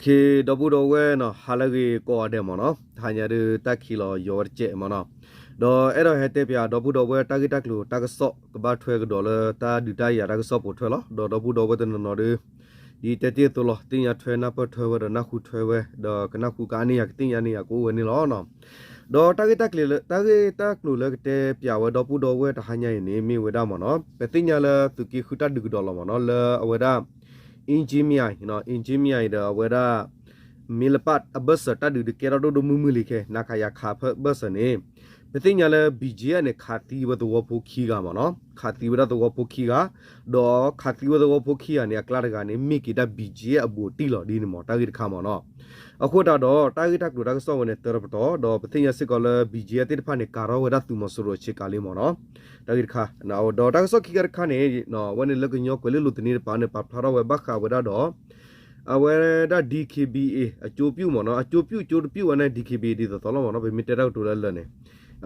เคดอบุดอเวเนาะฮาลเกก็อเดมเนาะทานยาดตักคิโลยอร์เจมเนาะดอเอรเฮเตปยาดอบุดอเวตักตักลูตักซอกบาถวยกดอลตาดิตายาตักซอปถวยลดอดอบุดอเวตนนอดဒီတတိတလတင်ရထွဲနာပထွဲဝရနခုထွဲဝဲဒေါကနခုကာနီယကတင်ရနီယကိုဝနေလောနော်ဒေါ်တကိတကလေတကိတကလူလကတဲ့ပြဝဒေါ်ပူဒေါ်ဝဲတဟညာနေမိဝဒမနော်ပတင်ရလသူကိခုတဒုကဒေါ်လမနော်လအဝဒ အင်ဂျင်မီယာနော်အင်ဂျင်မီယာဒေါ်ဝဒမီလပတ်အ ဘဆတဒုဒကေရဒိုဒမူမူလီကေနာခယာခါဖဘဆနေပတင်ညာလဲဘီဂျီနဲ့ခါတီဝဒဝဖိုခီကမနော်ခါတီဝဒဝဖိုခီကဒေါ်ခါတီဝဒဝဖိုခီကနေကလာတကနေမိကီတဘီဂျီအဘူတီလော်ဒီနမောတာဂီခါမနော်အခုတော့တာဂီတက်လူတက်ဆောဝင်တဲ့ရပတော်ဒေါ်ပတင်ညာစစ်ကလဘီဂျီတဲ့ဖာနေကာရောဝဒသူမဆူရချေကလေးမနော်တာဂီခါနော်ဒေါ်တက်ဆောခီကခါနေနော်ဝနေလကညောကွလေလူတနေပါနေပါဖလာဝဘခါဝဒတော့အဝဲဒါ DKBA အကျိုးပြုမနော်အကျိုးပြုကျိုးပြုဝနဲ့ DKBA ဒီတော့လောမနော်ဗေမီတက်တော့တူလဲလဲနေ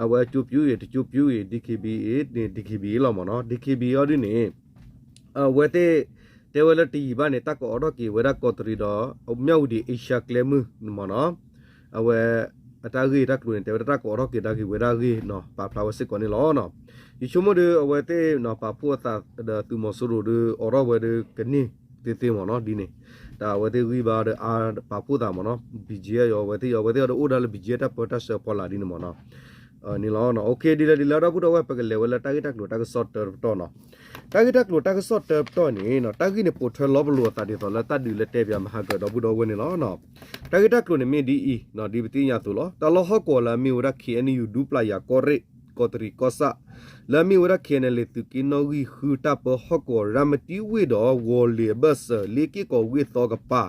အဝဲကျိုးပြုရတကျိုးပြုရ DKBA နေ DKBA လောမနော် DKBA ရောဒီနေအဝဲတဲ့တေဝလတီဘာနေတက်ကောတော့ကေဝရကောတရီတော့အမြောက်ဒီအေရှာကလမမနော်အဝဲအတာဂီတက်လူနေတေဝတက်ကောတော့ကေဒါဂီဝရဂီနော်ပါဖလာဝစစ်ကောနေလောနော်ဒီချုံမဒအဝဲတဲ့နော်ပါဖူတာတူမဆူရဒအော်ရဝဲဒကနီတေတေမနော်ဒီနေဒါဝတိဝိဘာဒအာပါပူတာမနော်ဘီဂျီယောဝတိယောဝတိယောအိုဒါလဘီဂျီတာပေါ်တာဆပေါ်လာဒီနမနော် နီလောနော်โอเคဒီလေဒီလာတော့ဘုတော့ဝက်ပကလေဝလာတာဂီတက်လို့တာဂဆော့တာတော့နော်တာဂီတက်လို့တာဂဆော့တာတော့နေနော်တာဂီနေပိုထွဲလောဘလို့တာဒီတော့လာတတ်ဒီလက်တဲပြမဟာကတော့ဘုတော့ဝနေလောနော်တာဂီတက်လို့နေမင်းဒီအီနော်ဒီပတိညာသူလောတလောဟကောလာမီဝရခီအန်ယူဒူပလာယာကောရိကောတရီကောဆာလာမီဝရခေနလေသူကီနိုဂီခူတာပဟကောရမတီဝေတော့ဝေါ်လေဘတ်လေကီကောဝေသောကပါ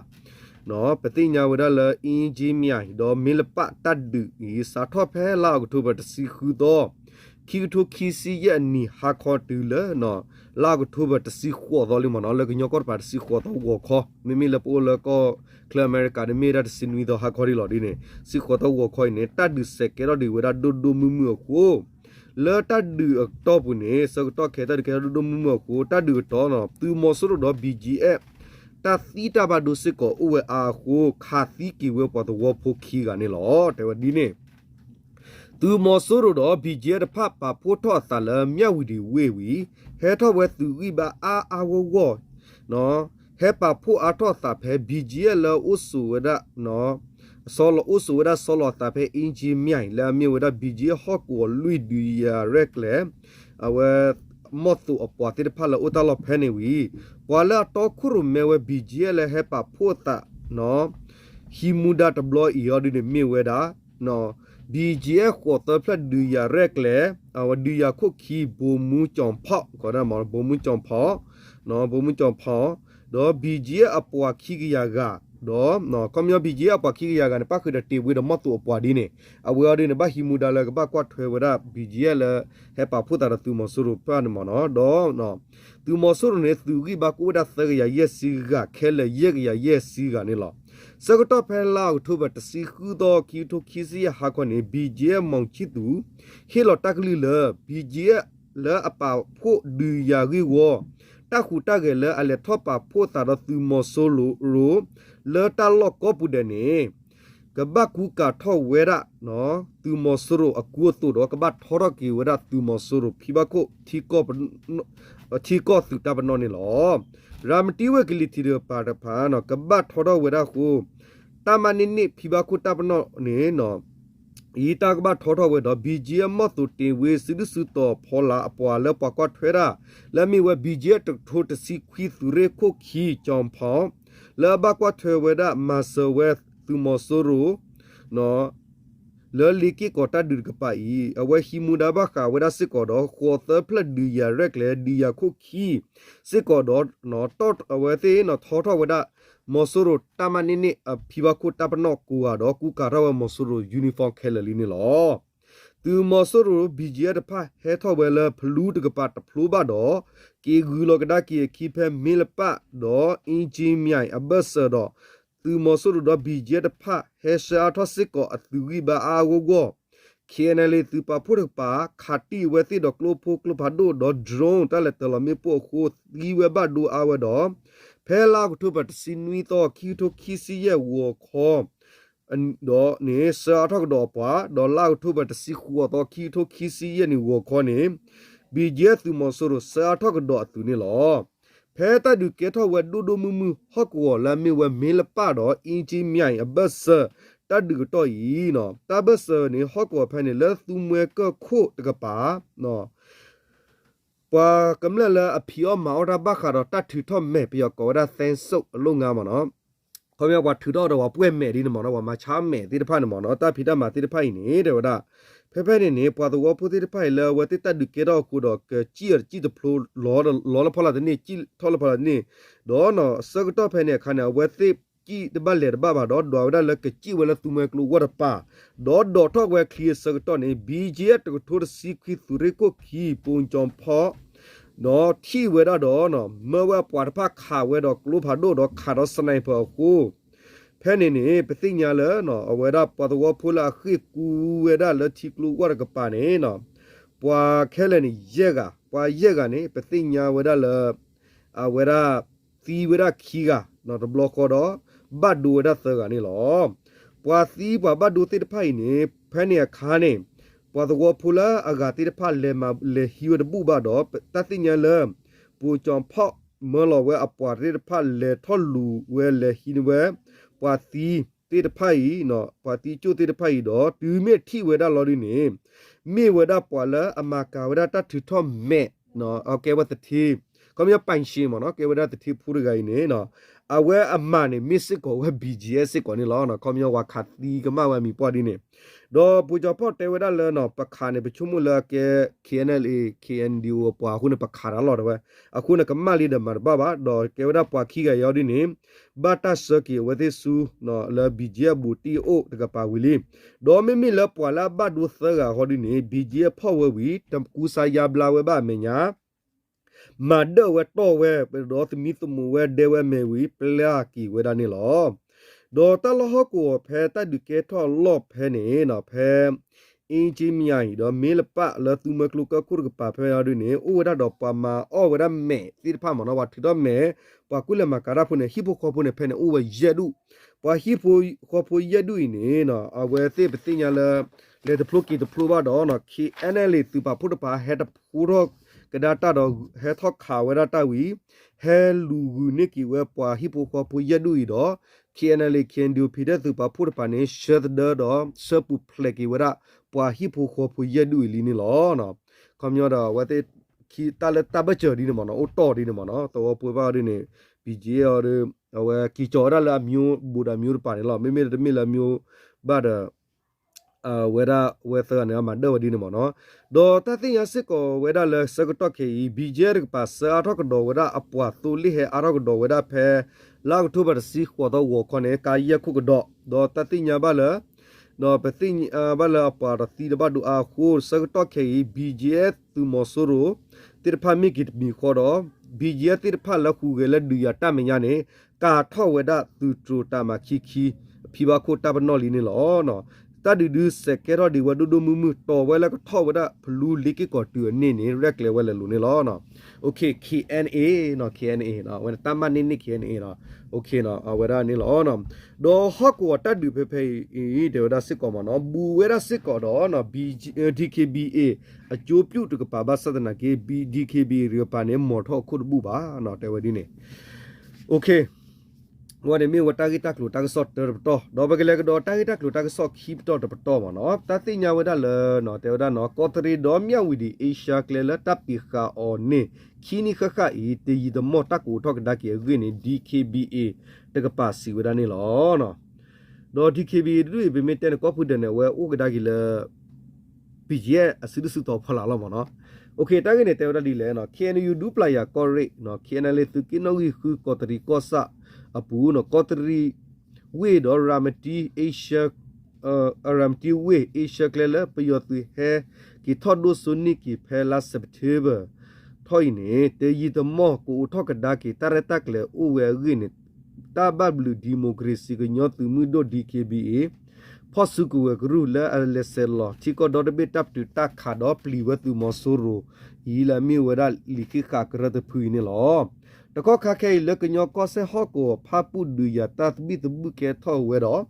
နော်ပတိညာဝဒလအင်ဂျီမြိုင်တော့မီလပတတ်ဒူဤစာထောဖဲလာကထုဘတစီခူတော့ခီထုခီစီယနီဟာခေါ်တူလနော်လာကထုဘတစီခေါ်တော့လီမနော်လကညောကောပါတစီခေါ်တော့ဝခေါ်မီမီလပိုလကောကလအမေရိကဒမီရတ်စင်ဝီတော့ဟာခေါ်ရီလော်ဒီနေစီခေါ်တော့ဝခေါ်နေတတ်ဒူစက်ကဲတော့ဒီဝဒဒိုဒိုမူမူကိုလောတတ်ဒူတော့ပုနေစကတော့ခဲတတ်ခဲဒိုမူမူကိုတတ်ဒူတော့နော်သူမောဆရတော့ BGF တာသီတာဘဒုစကောဥဝအာဟုခါသီကီဝပတော့ဝဖိုခီကနေလောတဲဝဒီနေသူမောဆိုရတော့ဘီဂျေဖပ်ပါဖိုထောသလမြဝီဒီဝေဝီဟဲထောဝဲသူဝိဘာအာအာဝဝနော်ဟဲပါဖိုအာထောသဖဲဘီဂျေလောဥဆူဝဒနော်ဆောလဥဆူဝဒဆောလသဖဲအင်ဂျီမြိုင်လာမြေဝဒဘီဂျေဟော့ကိုလူီဒီယာရက်လေအဝဲ မော့သူအပွားတိဖလာဥတလဖဲနေဝီဝါလာတော့ခုရမဲဝဘီဂျီလဲဟဲပါဖို့တာနော်ဟီမူဒတ်ဘလော်အီယောဒီနေမြေဝဲတာနော်ဘီဂျီခေါ်တဖလက်ဒူယာရက်လေအဝဒူယာခုခီဘူမူကြောင်ဖောက်ခေါ်ရမှာဘူမူကြောင်ဖောက်နော်ဘူမူကြောင်ဖောက်တော့ဘီဂျီအပွားခီကရက တော့နော်ကွန်မြူဘီဂျီအပွားခီကရကနေပတ်ခရတေဝေဒမတ်တူအပွားဒီနေအဝေဒီနေဘဟီမူဒါလကဘကွတ်ထွေဝဒဘီဂျီလဟေပါဖူတာတူမဆူရပန်မနော်တော့နော်သူမဆူရနေသူကဘကူဒါသရယက်စီကခဲလေယက်ရယက်စီကနေလောစကတော့ဖဲလာထုဘတစီခုတော့ကီတိုခီစီဟာခွနေဘီဂျီမောင်ချီတူဟီလောတက်လီလဘီဂျီလအပဖို့ဒူယာဂီဝ တခုတကယ်လအလက်ထောပါဖို့တာတော့သူမဆိုလိုရိုလေတလော့ကောပူဒနေကဘကူကာထောဝဲရနော်သူမဆရအကူတူတော့ကဘထောရကီဝရသူမဆရဖိဘကိုထီကောထီကောသူတဘနော်နေလောရမတီဝဲကလီတီရပါတဖာနော်ကဘထောရဝဲရခုတမနိနိဖိဘကိုတဘနော်နေနော် ဤတကဘထောထောဝဲတော့ BGM မတူတင်ဝေစဒစုတော့ဖောလာအပွာလပကွတ်ထွေရာလက်မီဝဲ BGM တထိုတစီခွီသူရေခုခီကြုံဖောလာဘကွာထွေဝဒမဆဝဲသူမဆရူနော်လော်လီကီကိုတာဒူကပါဤအဝဲဟီမူဒါဘခါဝဒစစ်ကောတော့ခေါ်သဖလက်ဒီယာရက်လေဒီယာခုခီစစ်ကောတော့နော်တော့အဝဲသေးနော်ထောထောဝဒ မော်ဆူရိုတာမနီနီအဖီဘခုတပနော့ကူကတော့ကူကာရဝမော်ဆူရိုယူနီဖောင်းခဲလလီနီလောသူမော်ဆူရိုဘီဂျီအတဖဟဲထောဝဲလဖလူးတကပတ်ဖလူးဘတော့ကေဂူလောကဒါကီခီဖဲမီလပတော့အင်ဂျီမြိုင်အဘဆတော့သူမော်ဆူရိုတော့ဘီဂျီတဖဟဲရှာထောစစ်ကောအသူဝီဘာအာဂိုဂို KNL သူပါဖို့ပါခါတီဝဲတိတော့ကလိုဖိုကလိုဘာဒိုတော့ drone တလက်တလမေပိုခိုဒီဝဲဘဒိုအဝဲတော့ ဖဲလာကထုပတ်စင်နွီတော့ခီထိုခီစီရဲ့ဝခေါ်အန်တော့နေစာထောက်တော့ပါဒေါ်လာကထုပတ်စီခုတော့ခီထိုခီစီရဲ့နေဝခေါ်နေဘီဂျက်သူမဆိုရစာထောက်တော့သူနေလောဖဲတဒုကေထောဝဒူဒူမူမူဟော့ကောလာမီဝမေလပါတော့အင်ဂျီမြိုင်အဘတ်ဆာတဒုတော့ဤနော်တဘတ်ဆာနေဟော့ကောဖဲနေလဲသူမွဲကခို့တကပါနော် ပွာကမ္လလအဖီအမောရဘခါတော့တထူထော့မဲ့ပြောကောဒါသန်ဆုပ်အလုံးငါမနော်ခေါမြောက်ကထူတော့တော့ပွဲမဲ့ဒီနမောနော်ဝမချားမဲ့ဒီတဖာနမောနော်တဖီတမှာဒီတဖိုင်နေတဲ့ဝဒဖဲဖဲနေနေပွာတော့ဝပူဒီတဖိုင်လဲဝတိတဒုကေတော့ကိုတော့ကြည်ကြည်တဖလိုလောလောလဖလာတဲ့နေကြည်ထောလဖလာနေဒေါ်နော်စကတော့ဖဲနေခါနေဝတိ ကြည်တပတ်လေတပတ်ပါတော့ဒေါ်ဝဒလကကြည်ဝလသူမဲကလူဝဒပါဒေါ်ဒေါ်တော့ဝဲခလီစကတော့နေ BJ တကထိုးစီခွီသူရကိုခီပုံကြုံဖော်နော်ထီဝဲတော့နော်မဝဲပွားတဖခါဝဲတော့ကလူဖာဒိုတော့ခါတော့စနိုက်ဖော်ကိုဖဲနေနေပသိညာလဲနော်အဝဲတော့ပတ်တော်ဖူလာခိကူဝဲတော့လက်တီကလူဝရကပါနေနော်ပွာခဲလဲနေရက်ကပွာရက်ကနေပသိညာဝဲတော့လဲအဝဲတော့သီဝဲတော့ခီကနော်ဘလော့ကောတော့ บัดดูดัสเซอร์กันนี่หรอปวาซีปวาบัดดูติดไพ่นี่แพเนี่ยคาเนี่ยปวาตะกัวพูละอากาติดไพ่เลมาเลฮิวดบูบาดอตัดสินยาเลิมปูจอมเพาะเมื่อเราเวอปวาติดไพ่เลทอลูเวเลฮินเวปวาซีติดไพ่เนาะปวาตีจูติดไพ่ดอตือเมที่เวดาลอดินี่เมเวดาปวาละอมากาเวดาตัดถือท่อมเมเนาะเอาแกว่าตะทีก็มีปัญชีมเนาะแกเวดาตะทีพูดไงเนี่ยเนาะ အဝဲအမနေမစ်စစ်ကိုဝဲ BGS ကိုနေလောနော်ကမ္ယဝါခတ်တီကမဝဲမီပွားဒီနေတော့ပူကြဖို့တေဝဲဒါလဲနော်ပခါနေပချုံမလာကေ KNL KNDO ပွားခုနေပခါရလော်တော့အခုနကမလီဒမဘာဘာတော့ကေဝဲဒါပွားခီကရောက်ဒီနေဘာတာစကီဝဲသဆူနော်လာ BGS ဘူတီအိုတကပါဝီလီတော့မီမီလပွာလာဘတ်ဒူသဂါဟောဒီနေ BGS ဖောက်ဝဲဝီတမ်ကူစာယာဘလာဝဲဘာမညာ မာဒဝဲတော့ဝဲပဒေါ်သမီသမဝဲဒေဝဲမေဝီပလာကီဝဲဒါနေလောဒေါ်တလဟကိုဖဲတဒုကေထောလော့ဖဲနေနော်ဖဲအင်းကြီးမြိုင်တော့မေလပလသူမကလုကကုရကပါဖဲရဒနေဥဝဒတော့ပမာအောဝဒမဲတိဖမနော်ဝထတော့မဲပကုလမကရာဖုန်ဟိပိုခေါဖုန်ဖဲနေဥဝရဒုပဟိပိုခေါဖိုရဒုနေနော်အဝဲသိပတိညာလလေဒပလုကီဒပလုဘာတော့နော်ခီအန်အလီသူပါဖုတပါဟက်ဖူရော ကဒါတာတော့ဟဲထောက်ခါဝဲတာဝီဟဲလူဂူနိကီဝဲပွာဟိပိုခေါဖိုရဒုီတော့ KNL KNDO ဖိတဲ့သူပါဖို့တပါနေရှက်ဒတော့ဆပူဖလက်ကီဝရပွာဟိဖိုခေါဖိုရဒူလီနီလောနော်ကမျောတော့ဝတဲ့ခီတလက်တဘချေဒီနမနော်အိုတော်ဒီနမနော်တော့ပွေပါဒီနေ BJ ရဝဲကီချော်ရလာမျိုးဘူဒါမျိုးပါနေလောမေမေတမေလာမျိုးဘာဒ အဝဲဒါဝဲသကနေမှာတော့ဒီနေမနော်ဒေါ်တသိရစစ်ကိုဝဲဒါလဲစကတော့ခေ BJ ရပါစာထောက်တော့ဝဲဒါအပွားသူလိဟဲအရောကတော့ဝဲဒါဖဲလောက်ထုဘတ်စီခေါ်တော့ဝခေါနေကာယခုကတော့ဒေါ်တသိညာပါလားတော့ပသိဘာလာပါရတီဘဒူအခုစကတော့ခေ BGF သူမဆိုရိုတိရဖာမီကစ်မီခေါ်တော့ BGF တိရဖာလခုကလေးဒူရတမညာနေကာထောဝဒသူထရတာမခီခီဖီဘာခိုတာဘနော်လီနေလောနော် တဒူဒူစကေရဒီဝဒူဒူမူမူတော်ဝဲလကထောဝဒဖလူလီကီကောတူနေနေရက်လေဝဲလေလူနေလောနော် okay KNA နော် KNA နော်ဝဲတမနေနေ KNA နော်โอเคနော်အဝရနေလောနော်ဒေါ်ဟော့ကိုတတ်ဒူဖေဖေဤဒေဝဒစစ်ကောမနော်ဘူဝဲရစစ်ကောတော့နော် BDKBA အကျိုးပြုတ်တကပါဘသဒနာကေ BDKB ရပါနေမော်ထောခုတ်ဘူးပါနော်တဲဝဒီနေโอเค ငါနေမြေဝတာဂီတက်လို့တာဆော့တော်တော့ဒေါ်ဘကလေးကတော့တာဂီတက်လို့တာဆော့ခိပတော့တော့မနော်တသိညာဝဒလနော်တဲဝဒနော်ကောတရီဒေါ်မြဝီဒီအေရှာကလေလတပ်ပိခါအော်နေခီနီခခအီတေယီဒမော့တက်ကိုထောက်ဒါကေဂင်း DKBA တကပါစီဝဒနေလောနော်ဒေါ် DKBA တို့ဘီမီတန်ကောဖူဒန်ဝဲဥကဒါကီလပီဂျီအစစ်စုတော့ဖလာလောမနော် โอเคတာကနေတဲဝဒဒီလဲနော် KNU ဒူပလာယာကောရိနော် KNL သူကိနိုဂီခုကောတရီကောဆာအပူနော်ကောတရီဝေဒေါ်ရာမတီအေရှာအရမ်တီဝေအေရှာကလေလပယောတီဟဲကီထော်ဒိုဆုနီကီဖဲလာစက်တေဘာထောိနေတေယီတမောကိုထောက်ကဒါကီတရတက်လေဥဝဲရင်းတာဘဘလူဒီမိုကရေစီကညောတူမှုဒို DKBA ဖော့စုကူဝဲဂရုလဲအလဆယ်လောချီကိုဒေါ်ဘစ်တပ်တူတက်ခါတော့ပလီဝတူမဆူရူဤလာမီဝရလီခိခါကရတဲ့ဖူနေလောတကောခါခဲလကညောကောဆေဟောကိုဖာပုဒူယာတတ်ဘီတဘူကေထောဝဲတော့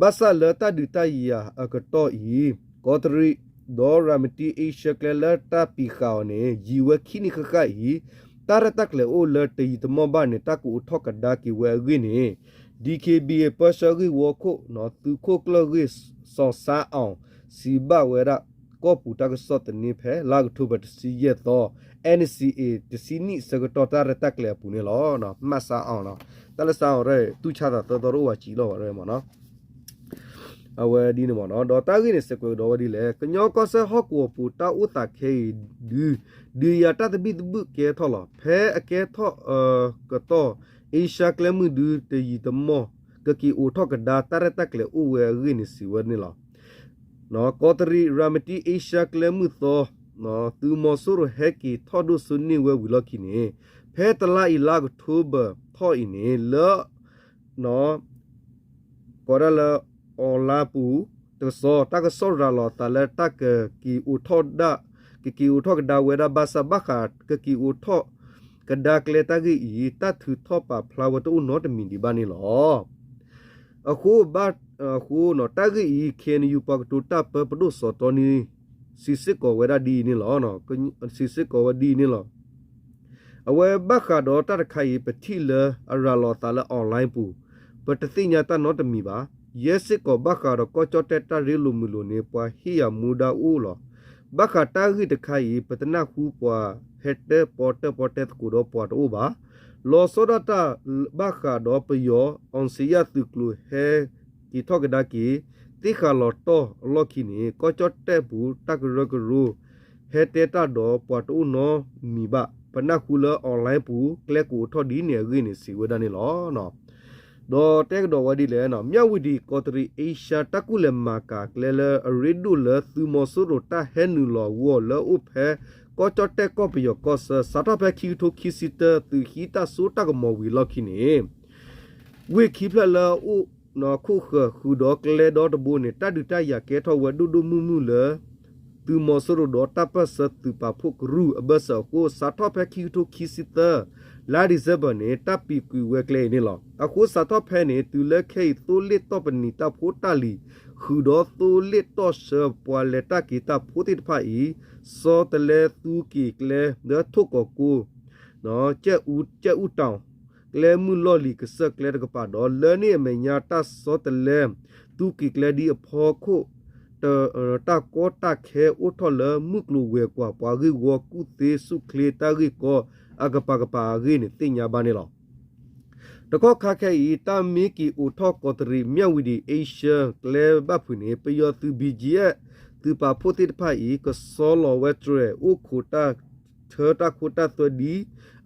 ဘာဆာလတာဒူတယာအကတော့ဤကောတရီဒေါ်ရမတီအေရှကလတာပီခေါနေဂျီဝခိနိခခိုင်တာရတက်လေအိုလတီတမဘာနေတကူထောက်ကဒါကီဝဲဂိနေ DKBA ပစဂီဝခုနော်သူခုကလဂီဆောဆာအောင်စီဘဝဲရကောပူတကစောတနိဖဲလာကထုဘတ်စီရတော့ NCA တစီနိစကတော်တာရတက်လေပူနေလောနော်မဆာအောင်နော်တလဆာအောင်ရဲသူချတာတော်တော်ဝါကြည့်လို့ရဲမနော်အဝဲဒီနမနော်ဒေါ်တာကြီးနေစကွေတော်ဝဒီလေကညောကောဆဟောကိုပူတာဥတာခေဒီဒီယာတတဘိတဘကဲထော်လဖဲအကဲထော်အကတော့ အေရှာကလမှုဒူတေယီတမောကကီအိုထောက်ကဒါတရတက်လေဥဝဲရင်းစီဝနေလားနော်ကောတရီရာမတီအေရှာကလမှုသောနော်သူမောဆူရဟက်ကီထော်ဒုဆုနီဝဲဝီလကီနေဖဲတလာအီလာကထူဘထော်အီနေလောနော်ကောရလာအော်လာပူတဆောတကဆောရလာတလက်တကကီဥထော်ဒကကီဥထော်ကဒါဝဲဒါဘာဆဘခတ်ကကီဥထော် ကဒါကလေတဂီဤတတ်သူထောပါဖလာဝတူနော့တမီဒီဘာနီလောအခုဘတ်အခုနော်တဂီဤခင်ယူပကတူတပပဒုစောတနီစီစစ်ကောဝဲဒါဒီနီလောနော်စီစစ်ကောဝဒီနီလောအဝဲဘခါတော့တတ်ခိုင်ပတိလအရာလောတာလအွန်လိုင်းပူပတသိညာတနော့တမီပါယက်စစ်ကောဘခါတော့ကောချတက်တရီလူမူလူနေပွားဟီယာမူဒါဦးလောဘခါတာဂီတခိုင်ပတနာခူပွား ဟက်တပေါ်တပေါ်တက်ကူတော့ပေါ်တော့ပါလောစောဒတာဘခါတော့ပယောအွန်စီယာတုကလူဟဲကီထောက်ကဒါကီတိခါလောတော့လော်ကီနီကောချတက်ဘူးတကရကရူဟက်တတာတော့ပေါ်တော့နော်မီပါပနခုလအွန်လိုင်းပူကလက်ကိုထော်ဒီနေရင်းနေစီဝဒနေလောနော်ဒေါ်တက်ဒေါ်ဝဒီလဲနော်မြဝဒီကောတရီအေရှာတကုလမာကာကလဲလရီဒူလသူမဆူရတာဟဲနူလောဝောလဥဖဲ ကောချတက်ကောပယောကောဆစတာဖဲခီထိုခီစီတသူဟီတာဆူတကမောဝီလော်ခီနေဝေခီဖလလာဥနော်ခုခခူဒေါ်ကလဲဒေါ်တဘူနေတဒူတရကဲထောဝဒူဒူမူမူလေသူမဆရဒေါ်တပစသူပဖုကရူအဘဆကိုစတာဖဲခီထိုခီစီတ လာဒီဇဘနေတပ်ပီကွေဝဲကလေနေလောအခုစတော့ဖဲနေသူလက်ခဲသူလစ်တော့ပနီတပ်ဖို့တလီခူတော့သူလစ်တော့ဆပွာလက်တကီတပ်ဖို့တိဖိုင်စောတလေသူကီကလေဒထုကကူနော်ကျက်ဦးကျက်ဦးတောင်ကလေမူလော်လီကဆက်ကလေကပါတော့လဲနေမညာတစောတလေသူကီကလေဒီအဖော်ခုတတကောတခဲဥထလမှုကလူဝဲကွာပွားဂီဝကုသေးစုခလေတာဂီကော အကပကပါဂိနေတင်ညာဘာနေလောတကောခခဲဤတာမီကီအိုထောကောတရီမြဝီဒီအေရှကလေဘဖူနေပယောသူဘီဂျီယသူပါဖိုတိတဖိုင်ကဆောလောဝဲထရဲဥခုတာထေတာခုတာသဒီ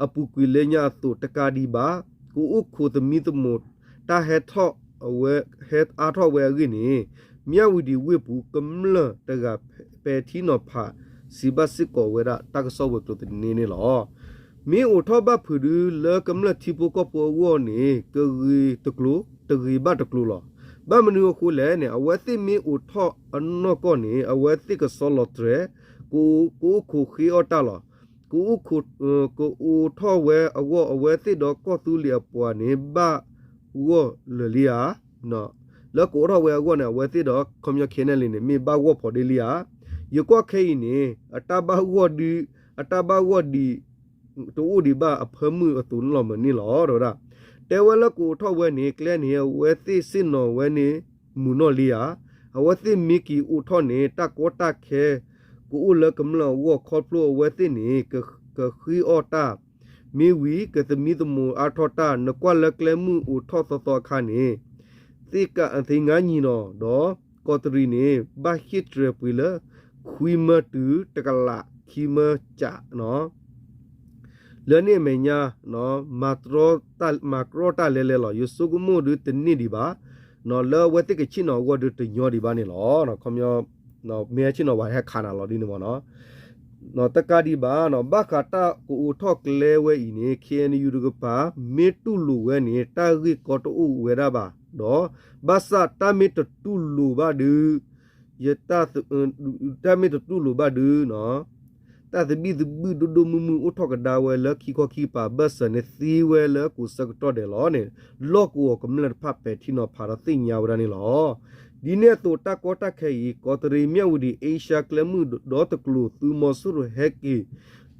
အပူကွေလညာတုတကာဒီဘာကူဥခုသမီတမုတာဟက်ထောအဝဲဟက်အာထောဝဲဂိနေမြဝီဒီဝေပူကမလတကပဲတီနောဖာစီဘစစ်ကောဝဲတာတကဆောဝဲကလတနေနေလော မင်းအိုထောဘဖူဒူလကမလတီပိုကပေါ်ဝနေကရီတကလူတကရီဘတ်တကလူလောဘာမနူခုလဲနေအဝဲသိမင်းအိုထောအနောကောနေအဝဲသိကဆောလော့ထရကိုကိုခုခီအော်တာလောကိုခုကိုအိုထောဝဲအဝအဝဲသိတော့ကောသူလျပွားနေဘာဝလလီယာနော်လကိုထောဝဲအဝနဲ့ဝဲသိတော့ကွန်မြူကေနယ်လင်းနေမိဘာဝဖော်ဒေလီယာယကောခဲနေအတဘဝဒီအတဘဝဒီ တူဒီဘာအဖမှုအတုံလောမနီလောတော့ဒါတဲဝဲလကိုထောက်ဝဲနေကလဲနေဝဲသိစင်နော်ဝဲနေမူနော်လီယာအဝဲသိမီကီဥထောနေတကောတခဲကိုဥလကမလောဝခေါဖလိုဝဲသိနေကကခီအော်တာမီဝီကသမီသမူအာထောတာနကွလကလဲမှုဥထောသောသောခါနေသိကအသိငါညီနော်တော့ကောတရီနေဘာဟစ်ရပွေလခွီမတူတကလာခီမချာနော် လနေမညာနော်မာထရိုတာမာကရိုတာလဲလဲလောယုစုကမှုဒုတနိဒီပါနော်လောဝတိကချိနော်ဝဒတညောဒီပါနေလောနော်ခမျောနော်မဲချိနော်ဝါဟက်ခါနာလောဒီနေမောနော်နော်တကဒီပါနော်ဘခတာကိုထော့ကလဲဝဲဤနေခေနယူရကပါမေတုလူဝဲနေတာဂီကောတူဝဲရပါတော့ဘဆာတမီတတူလူပါဒူယတတမီတတူလူပါဒူနော် တတာတဘီဒဘဒဒမမဥထောကဒါဝဲလခီခခီပါဘဆနေသီဝဲလကူစကတော့တယ်လောနေလော့ကူကမလဖပ်ပဲတီနောဖာရသိညာဝရနေလောဒီနေ့တော့တကောတခဲဤကောတရီမြဝဒီအေရှာကလမှုဒေါ်တကလူသူမဆူရဟက်ကီ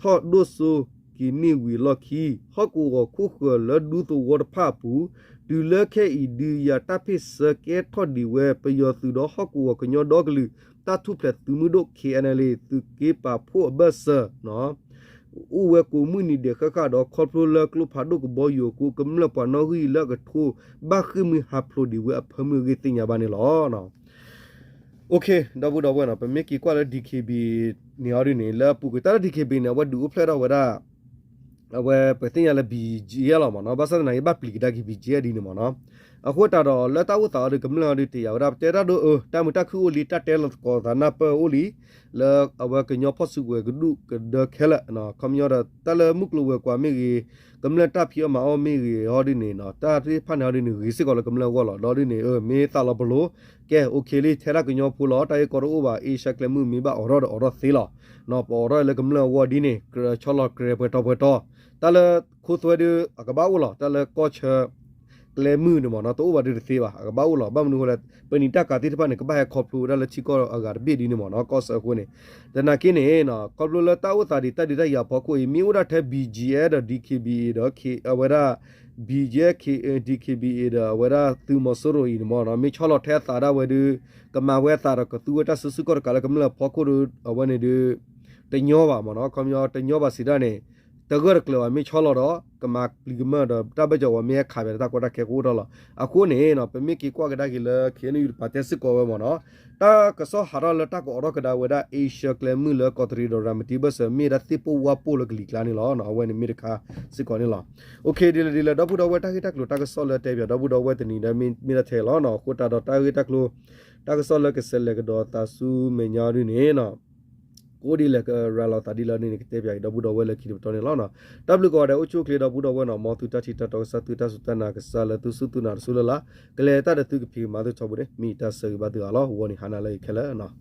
ထော့ဒိုဆူကီနီဝီလော်ခီဟကူကိုခုခလဒူတူဝတ်ဖပူ ဒူလခဲဤဒီယာတပိစကေထော့ဒီဝဲပယောသူတော့ဟကူကိုညောဒေါကလူတထုပလက်သူမှုတို့ KNL သူကေပါဖို့ဘဆာနော်ဥဝဲကူမှုနီ de khaka do khoplo klu phadu ko boyo ku kamla pa no hi la ka thu ba khimi haplo di we aphamu ge tinya ba ne lo no okay တော့ဘူးတော့ဘွနော်ပမေကီကွာလ DKB နေရနေလာပူကတာ DKB နေဝဒူဖလက်တော့ဝဒါ အဝဲပတင်ရလ BG ရလာမနော်ဘာသာနိုင်ဘပလီကဒါကီ BG ဒီနေမနော်အခုတတော်လက်တော့တာရကမလာဒီတရဝဒါတဲရတော့တမတခုလီတတဲလကောဒါနာပအိုလီလာအဝဲကညောဖဆုဝဲကဒုကဒခဲလနော်ကမ်ယောတလမှုကလဝဲကွာမေကြီးကမလတဖီမအောမေကြီးဟောဒီနေနော်တာတိဖန်ဟောဒီနေရီစစ်ကောလကမလဝလောဒေါ်ဒီနေအမေတာလဘလို့ကဲโอเคလီထဲရကညောဖူလောတိုင်ကောရောဘာအေရှကလမှုမိဘအော်ရောအော်ရောသေးလောနော်ပေါ်ရောလကမလဝဒီနေချောလကရပတော့ပတော့ တလခုသွဲဒီအကဘာဝလောတလကောချာလေမှုနမနော်တော့ဘာဒီသေးပါအကဘာဝလောဘာမနုဟလက်ပနိတကာတိတပနေကဘာခေါပလူရလချီကောအဂါဘီဒီနမနော်ကောဆခုနေဒနာကိနေနော်ကောပလူလတာဝတာဒီတဒီရရဖို့ကိုမီဝရတဲ့ BGA တဲ့ DKB တော့ K အဝရ BJK DKB ဒါဝရသူမဆိုရိုဤမောနော်မေချောလထဲတာရဝဒကမဝဲတာရကသူဝတဆစုကကလကမလဖောကိုအဝနေဒီတညောပါမနော်ကမျောတညောပါစီရနေ တဂရကလဝမေချောလတော့ကမပလီဂမတော့တဘကြဝမေခါပဲတာကိုတကေကိုတော့လအခုနေနော်ပမေကီကွာကဒါကီလခေနေပါတက်စကောဝမနော်တာကစောဟာရလတာကိုရကဒါဝဒအေရှကလမူလကောတရီဒရမတီဘဆမေရတိပဝပူလကလီကလာနေလောနော်ဝဲနေမေရခါစစ်ကောနေလောโอเคဒီဒီလတော့ဘူးတော့ဝဲတာခိတက်လို့တာကစောလတဲပြတော့ဘူးတော့ဝဲတနီနေမေရထဲလောနော်ကိုတာတော့တာခိတက်လို့တာကစောလကဆဲလကတော့တာဆူမေညာရင်းနေနော် ကိုဒီလကရလာတာဒီလာနေကတဲ့ပြတော့ဘူးတော့ဝဲလက်ခိတော့နေလောနော် W ကောတဲ့အုတ်ချိုကလေးတော့ဘူးတော့ဝဲနော်မောသူတချီတတော့စတူတဆုတနာကစားလသူစုတူနာဆူလလာကလေတာတဲ့သူကဖီမာတော့ချဘူးတယ်မိတဆဘတ်ကလောဝနီဟာနာလေးခဲလဲနော်